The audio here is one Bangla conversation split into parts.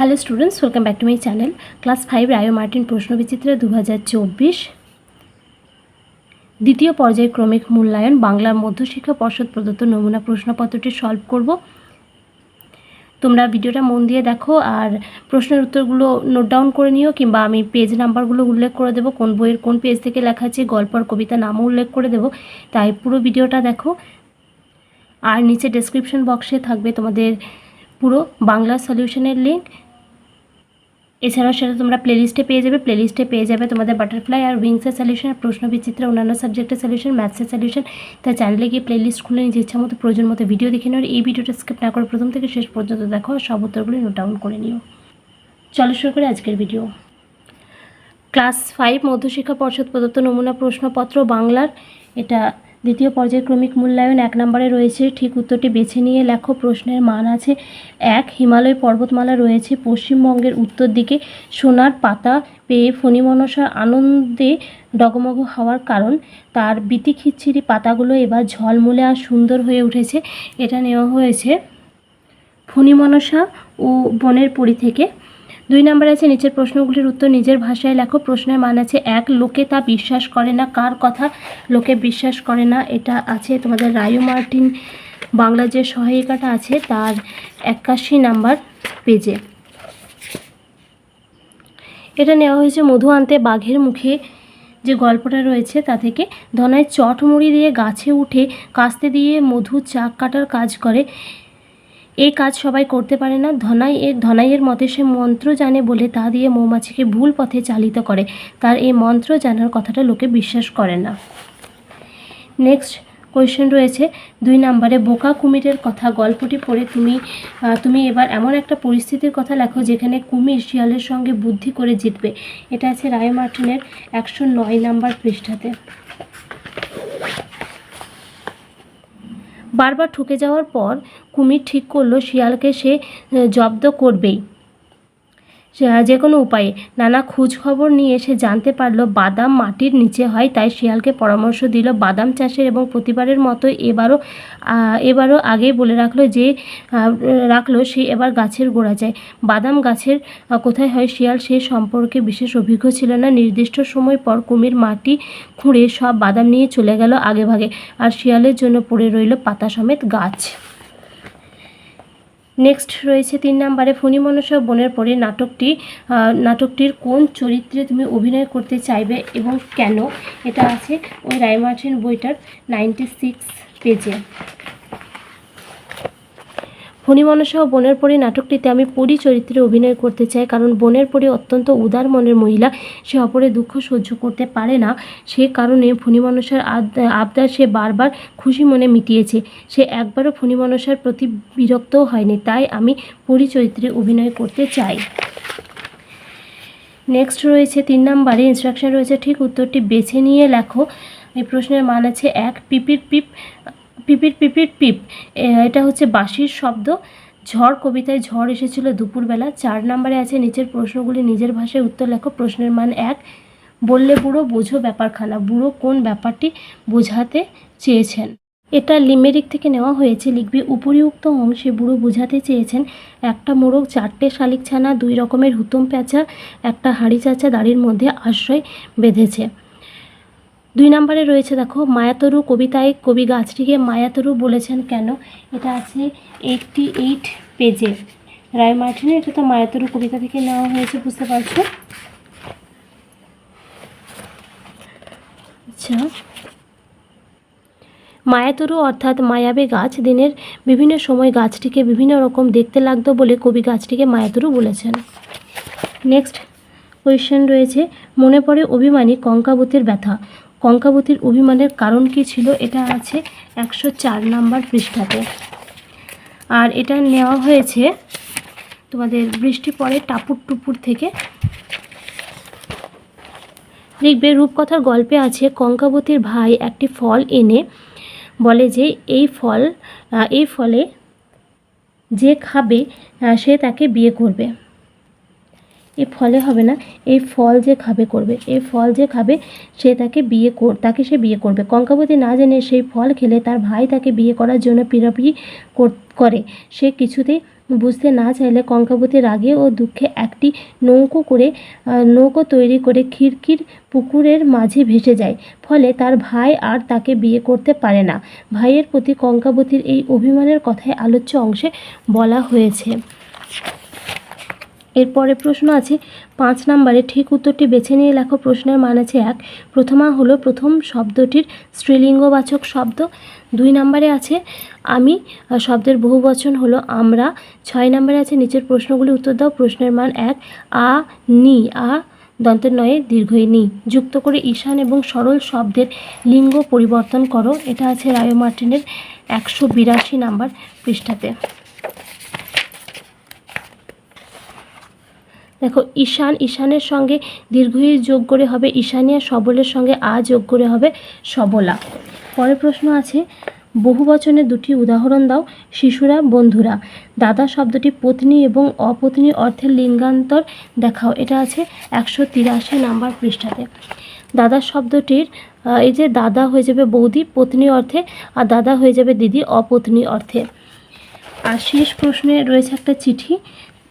Hello students welcome back to my channel class five Rayo Martin Prashnabichitra দু হাজার চব্বিশ। দ্বিতীয় পর্যায়ক্রমিক মূল্যায়ন, বাংলার মধ্যশিক্ষা পর্ষদ প্রদত্ত নমুনা প্রশ্নপত্রটি সলভ করব। তোমরা ভিডিওটা মন দিয়ে দেখো আর প্রশ্নের উত্তরগুলো নোট ডাউন করে নিও কিংবা আমি পেজ নাম্বারগুলো উল্লেখ করে দেবো, কোন বইয়ের কোন পেজ থেকে লেখা আছে, গল্প আর কবিতা নামও উল্লেখ করে দেবো, তাই পুরো ভিডিওটা দেখো। আর নিচে ডেসক্রিপশন বক্সে থাকবে তোমাদের পুরো বাংলা সলিউশনের লিঙ্ক এছাড়াও সেটা তোমরা প্লেলিস্টে পেয়ে যাবে। প্লেলিস্টে পেয়ে যাবে তোমাদের বাটারফ্লাই আর উইংসের সলিউশন প্রশ্ন বিচিত্র, অন্যান্য সাবজেক্টের সলিউশন ম্যাথসের সলিউশন তাই চ্যানেলে গিয়ে প্লেলিস্ট খুলে নিজের ইচ্ছা মতো, প্রয়োজন মতো ভিডিও দেখে নেওয়ার এই ভিডিওটা স্কিপ না করে প্রথম থেকে শেষ পর্যন্ত দেখো সব উত্তরগুলি নোট ডাউন করে নিও। চলো শুরু করে আজকের ভিডিও ক্লাস ফাইভ মধ্যশিক্ষা পর্ষদ প্রদত্ত নমুনা প্রশ্নপত্র বাংলার। এটা দ্বিতীয় পর্যায়ক্রমিক মূল্যায়ন এক নম্বরে রয়েছে, ঠিক উত্তরটি বেছে নিয়ে লেখো, প্রশ্নের মান আছে এক, হিমালয় পর্বতমালা রয়েছে পশ্চিমবঙ্গের উত্তর দিকে, সোনার পাতা পেয়ে ফণিমনসার আনন্দে ডগমগ হওয়ার কারণ, তার বিতি বিতিখিচ্ছিরি পাতাগুলো এবার ঝলমলে আর সুন্দর হয়ে উঠেছে, এটা নেওয়া হয়েছে ফণিমনসা ও বনের পরি থেকে। দুই নম্বর আছে, নিচের প্রশ্নগুলির উত্তর নিজের ভাষায় লেখো। প্রশ্নের মান আছে এক। লোকে তা বিশ্বাস করে না। কার কথা? লোকে বিশ্বাস করে না। এটা আছে তোমাদের রায়ু মার্টিন বাংলা যে সহায়িকাটা আছে, তার একাশি নাম্বার পেজে। এটা নেওয়া হয়েছে মধু আনতে বাঘের মুখে। যে গল্পটা রয়েছে তা থেকে, ধনায় চটমুড়ি দিয়ে গাছে উঠে, কাস্তে দিয়ে মধু চাক কাটার কাজ করে। এই কাজ সবাই করতে পারে না। ধনাই এর, ধনাইয়ের মতে সে মন্ত্র জানে বলে তা দিয়ে মৌমাছিকে ভুল পথে চালিত করে। তার এই মন্ত্র জানার কথাটা লোকে বিশ্বাস করে না। নেক্সট কোয়েশ্চেন রয়েছে, দুই নম্বরে, বোকা কুমিরের কথা, গল্পটি পড়ে তুমি তুমি এবার এমন একটা পরিস্থিতির কথা লেখো যেখানে কুমির শিয়ালের সঙ্গে বুদ্ধি করে জিতবে। এটা আছে রায় মার্টিনের একশো নয় নাম্বার পৃষ্ঠাতে। বারবার ঠকে যাওয়ার পর কুমির ঠিক করল শিয়ালকে সে জব্দ করবেই। যে কোনো উপায়ে। নানা খোঁজ খবর নিয়ে সে জানতে পারল, বাদাম মাটির নিচে হয়, তাই শিয়ালকে পরামর্শ দিল। বাদাম চাষের এবং প্রতিবারের মতো এবারও এবারও আগেই বলে রাখল যে রাখল সে এবার গাছের গোড়া যায়। বাদাম গাছের কোথায় হয় শিয়াল সে সম্পর্কে বিশেষ অভিজ্ঞ ছিল না। নির্দিষ্ট সময় পর কুমির মাটি খুঁড়ে সব বাদাম নিয়ে চলে গেল আগে ভাগে। আর শিয়ালের জন্য পড়ে রইল পাতা সমেত গাছ। নেক্সট রয়েছে তিন নাম্বারে ফণী মনসা বোনের পরে নাটকটি নাটকটির কোন চরিত্রে তুমি অভিনয় করতে চাইবে এবং কেন? এটা আছে ওই রায়মার্টিন বইটার নাইনটি সিক্স পেজে ফণি মনসা ও বনের পরি নাটকটিতে আমি পরি চরিত্রে অভিনয় করতে চাই, কারণ বনের পরি অত্যন্ত উদার মনের মহিলা। সে অপরের দুঃখ সহ্য করতে পারে না। সে কারণে ফণি মনসার আদ- আবদার সে বারবার খুশি মনে মিটিয়েছে। সে একবারও ফণি মনসার প্রতি বিরক্তও হয়নি, তাই আমি পরি চরিত্রে অভিনয় করতে চাই। নেক্সট রয়েছে তিন নম্বরে ইনস্ট্রাকশন রয়েছে, ঠিক উত্তরটি বেছে নিয়ে লেখো। এই প্রশ্নের মান আছে এক, পিপির পিপ পিপির পিপির পিপ। এটা হচ্ছে বাঁশির শব্দ। ঝড় কবিতায় ঝড় এসেছিল দুপুরবেলা। চার নম্বরে আছে, নিচের প্রশ্নগুলি নিজের ভাষায় উত্তর লেখো। প্রশ্নের মান এক। বললে বুড়ো, বোঝো ব্যাপারখানা। বুড়ো কোন ব্যাপারটি বোঝাতে চেয়েছেন? এটা লিমেরিক থেকে নেওয়া হয়েছে। লিখবি, উপরিউক্ত অংশে বুড়ো বোঝাতে চেয়েছেন। একটা মোরগ চারটে শালিক ছানা দুই রকমের হুতম প্যাঁচা, একটা হাঁড়ি চাচা দাড়ির মধ্যে আশ্রয় বেঁধেছে। দুই নম্বরে রয়েছে, দেখো, মায়াতরু কবিতায় কবি গাছটিকে মায়াতরু বলেছেন কেন? এটা আছে এইটটি এইট পেজে। রায় মার্টিনের এটা তো মায়াতরু কবিতা থেকে নেওয়া হয়েছে, বুঝতে পারছ? আচ্ছা। মায়াতরু অর্থাৎ মায়াবে গাছ, দিনের বিভিন্ন সময় গাছটিকে বিভিন্ন রকম দেখতে লাগতো বলে কবি গাছটিকে মায়াতরু বলেছেন। নেক্সট কোয়েশ্চেন রয়েছে, মনে পড়ে অভিমানী কঙ্কাবতীর ব্যথা। কঙ্কাবতীর অভিমানের কারণ কী ছিল এটা আছে একশো চার নাম্বার পৃষ্ঠাতে। আর এটা নেওয়া হয়েছে তোমাদের বৃষ্টি পড়ে টাপুর টুপুর থেকে। দেখবে রূপকথার গল্পে আছে, কঙ্কাবতীর ভাই একটি ফল এনে বলে যে এই ফল এই ফলে যে খাবে সে তাকে বিয়ে করবে। এই ফলে হবে না। এই ফল যে খাবে করবে। এই ফল যে খাবে, সে তাকে বিয়ে কর, তাকে সে বিয়ে করবে। কঙ্কাবতী না জেনে সেই ফল খেলে, তার ভাই তাকে বিয়ে করার জন্য পিড়াপিড়ি কর- সে কিছুতেই বুঝতে না চাইলে কঙ্কাবতী রাগে ও দুঃখে একটি নৌকো করে নৌকো তৈরি করে খিড়কির পুকুরের মাঝে ভেসে যায়। ফলে তার ভাই আর তাকে বিয়ে করতে পারে না। ভাইয়ের প্রতি কঙ্কাবতীর এই অভিমানের কথাই আলোচ্য অংশে বলা হয়েছে। এরপরে প্রশ্ন আছে, পাঁচ নম্বরে ঠিক উত্তরটি বেছে নিয়ে লেখো। প্রশ্নের মান আছে এক। প্রথমা হলো প্রথম শব্দটির স্ত্রীলিঙ্গবাচক শব্দ। দুই নম্বরে আছে, আমি শব্দের বহুবচন হলো আমরা। ছয় নম্বরে আছে, নিচের প্রশ্নগুলি উত্তর দাও। প্রশ্নের মান এক, আ, নি। আ, দন্তের নয়ে দীর্ঘই নি। যুক্ত করে ঈশান এবং সরল শব্দের লিঙ্গ পরিবর্তন করো। এটা আছে রায় মার্টিনের একশো বিরাশি নাম্বার পৃষ্ঠাতে। দেখো, ঈশান, ঈশানের সঙ্গে দীর্ঘই যোগ করে হবে ঈশানিয়া সবলের সঙ্গে আ যোগ করে হবে সবলা। পরের প্রশ্ন আছে, বহু বচনের দুটি উদাহরণ দাও, শিশুরা, বন্ধুরা। দাদা শব্দটি পত্নী এবং অপত্নী অর্থের লিঙ্গান্তর দেখাও। এটা আছে একশো তিরাশি নাম্বার পৃষ্ঠাতে। দাদা শব্দটির এই যে দাদা হয়ে যাবে বৌদি, পত্নী অর্থে, আর দাদা হয়ে যাবে দিদি, অপত্নী অর্থে। আর শেষ প্রশ্নে রয়েছে একটা চিঠি।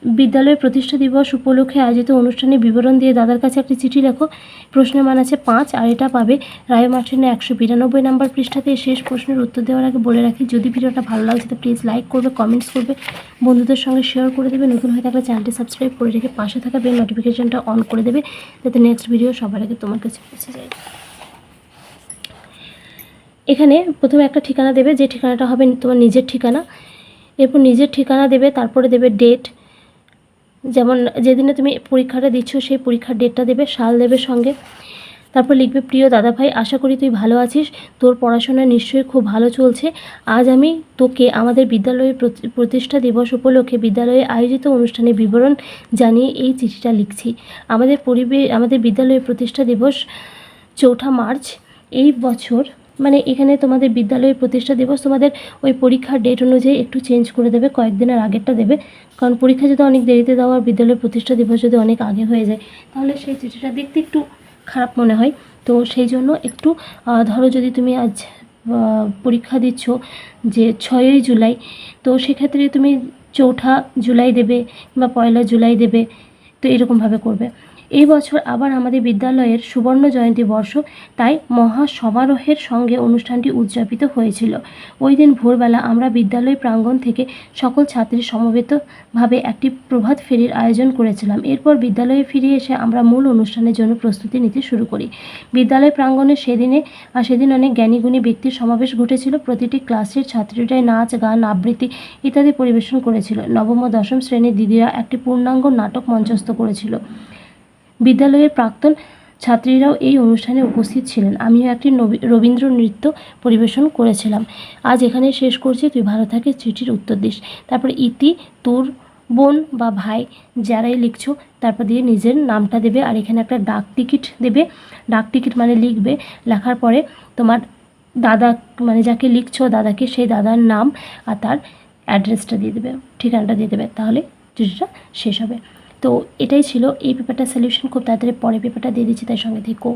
বিদ্যালয়ের প্রতিষ্ঠা দিবস উপলক্ষে আয়োজিত অনুষ্ঠানে বিবরণ দিয়ে দাদার কাছে একটি চিঠি লেখো। প্রশ্নের মান আছে পাঁচ, আর এটা পাবে রায় মার্টিনের একশো বিরানব্বই নাম্বার পৃষ্ঠাতে। শেষ প্রশ্নের উত্তর দেওয়ার আগে বলে রাখি, যদি ভিডিওটা ভালো লাগছে তো প্লিজ লাইক করবে কমেন্টস করবে, বন্ধুদের সঙ্গে শেয়ার করে দেবে। নতুন হয়ে থাকলে চ্যানেলটি সাবস্ক্রাইব করে রেখে পাশে থাকা বেল নোটিফিকেশনটা অন করে দেবে, যাতে নেক্সট ভিডিও সবার আগে তোমার কাছে পৌঁছে যায়। এখানে প্রথমে একটা ঠিকানা দেবে, যে ঠিকানাটা হবে তোমার নিজের ঠিকানা। এরপর নিজের ঠিকানা দেবে, তারপরে দেবে ডেট যেমন যেদিনে তুমি পরীক্ষাটা দিচ্ছ, সেই পরীক্ষার ডেটটা দেবে, সাল দেবে সঙ্গে। তারপর লিখবে, প্রিয় দাদাভাই, আশা করি তুই ভালো আছিস। তোর পড়াশোনা নিশ্চয়ই খুব ভালো চলছে। আজ আমি তোকে আমাদের বিদ্যালয়ের প্রতি- প্রতিষ্ঠা দিবস উপলক্ষে বিদ্যালয়ে আয়োজিত অনুষ্ঠানে বিবরণ জানিয়ে এই চিঠিটা লিখছি। আমাদের পরিবে, আমাদের বিদ্যালয়ের প্রতিষ্ঠা দিবস চৌঠা মার্চ। এই বছর মানে এখানে তোমাদের বিদ্যালয়ের প্রতিষ্ঠা দিবস তোমাদের ওই পরীক্ষার ডেট অনুযায়ী একটু চেঞ্জ করে দেবে কয়েকদিনের আগেরটা দেবে। কারণ পরীক্ষা যদি অনেক দেরিতে দাও আর বিদ্যালয়ের প্রতিষ্ঠা দিবস যদি অনেক আগে হয়ে যায়, তাহলে সেই চিঠিটা দেখতে একটু খারাপ মনে হয়। তো সেই জন্য একটু ধরো যদি তুমি আজ পরীক্ষা দিচ্ছ যে ছয়ই জুলাই, তো সেক্ষেত্রে তুমি চৌঠা জুলাই দেবে বা পয়লা জুলাই দেবে, তো এরকমভাবে করবে। এই বছর আবার আমাদের বিদ্যালয়ের সুবর্ণ জয়ন্তী বর্ষ, তাই মহা সমারোহের সঙ্গে অনুষ্ঠানটি উদযাপিত হয়েছিল। ওই দিন ভোরবেলা আমরা বিদ্যালয় প্রাঙ্গণ থেকে সকল ছাত্রী সমবেতভাবে একটি প্রভাত ফেরির আয়োজন করেছিলাম। এরপর বিদ্যালয়ে ফিরে এসে আমরা মূল অনুষ্ঠানের জন্য প্রস্তুতি নিতে শুরু করি। বিদ্যালয় প্রাঙ্গণে সেদিনে সেদিন অনেক জ্ঞানীগুণী ব্যক্তির সমাবেশ ঘটেছিল। প্রতিটি ক্লাসের ছাত্রীরাই নাচ, গান, আবৃত্তি ইত্যাদি পরিবেশন করেছিল। নবম ও দশম শ্রেণির দিদিরা একটি পূর্ণাঙ্গ নাটক মঞ্চস্থ করেছিল। বিদ্যালয়ের প্রাক্তন ছাত্রীরাও এই অনুষ্ঠানে উপস্থিত ছিলেন। আমিও একটি রবীন্দ্র নৃত্য পরিবেশন করেছিলাম। আজ এখানে শেষ করছি। তুই ভালো থাকিস, চিঠির উত্তর দিস। তারপরে ইতি, তোর বোন বা ভাই যারাই লিখছো, তারপর দিয়ে নিজের নামটা দেবে আর এখানে একটা ডাক টিকিট দেবে। ডাক টিকিট মানে লিখবে। লেখার পরে তোমার দাদা মানে যাকে লিখছো দাদাকে সেই দাদার নাম আর তার অ্যাড্রেসটা দিয়ে দেবে। ঠিকানাটা দিয়ে দেবে। তাহলে চিঠিটা শেষ হবে। তো এটাই ছিল এই পেপারটা সলিউশন খুব তাড়াতাড়ি পরে পেপারটা দিয়ে দিচ্ছি, তার সঙ্গে থেকো।